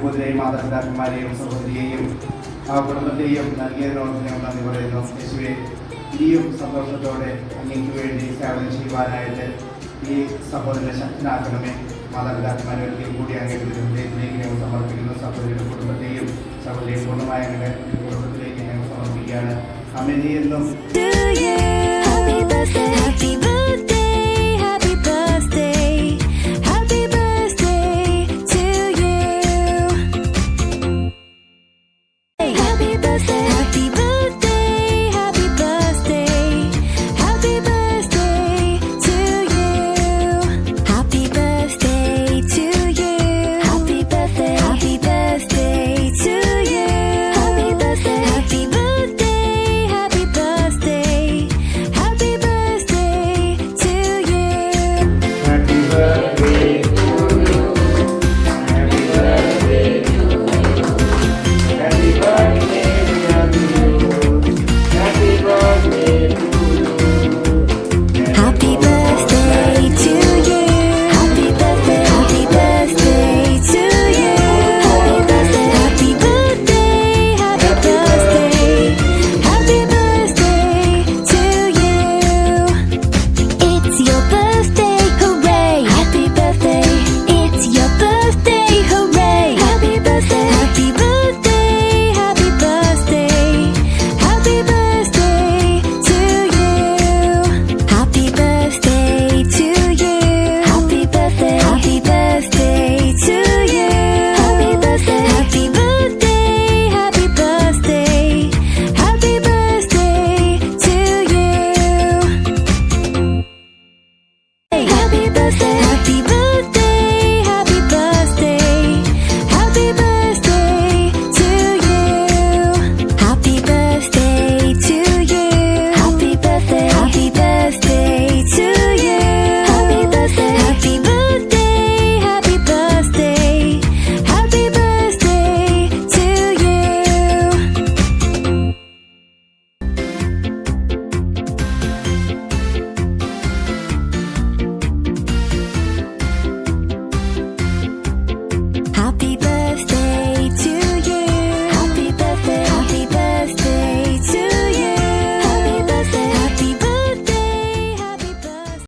സഹോദരിയെയും മാതാപിതാക്കന്മാരെയും സഹോദരിയെയും ആ കുടുംബത്തെയും നൽകിയതിനോട് ഞങ്ങൾ നന്ദി പറയുന്നു. യേശുവെ ഇനിയും സന്തോഷത്തോടെ അങ്ങേക്ക് വേണ്ടി സേവനം ചെയ്യുവാനായിട്ട് ഈ സഹോദരനെ ശക്തനാക്കണമേ. മാതാപിതാക്കന്മാരെ ഒരിക്കലും കൂടി അങ്ങേക്ക് ഹൃദയത്തിലേക്ക് ഞങ്ങൾ സമർപ്പിക്കുന്ന. സഹോദരിയുടെ കുടുംബം സഹോദരിയെ പൂർണമായ ഞങ്ങളുടെ കുടുംബത്തിലേക്ക് ഞങ്ങൾ സമർപ്പിക്കുകയാണ്. അമിതി എന്നും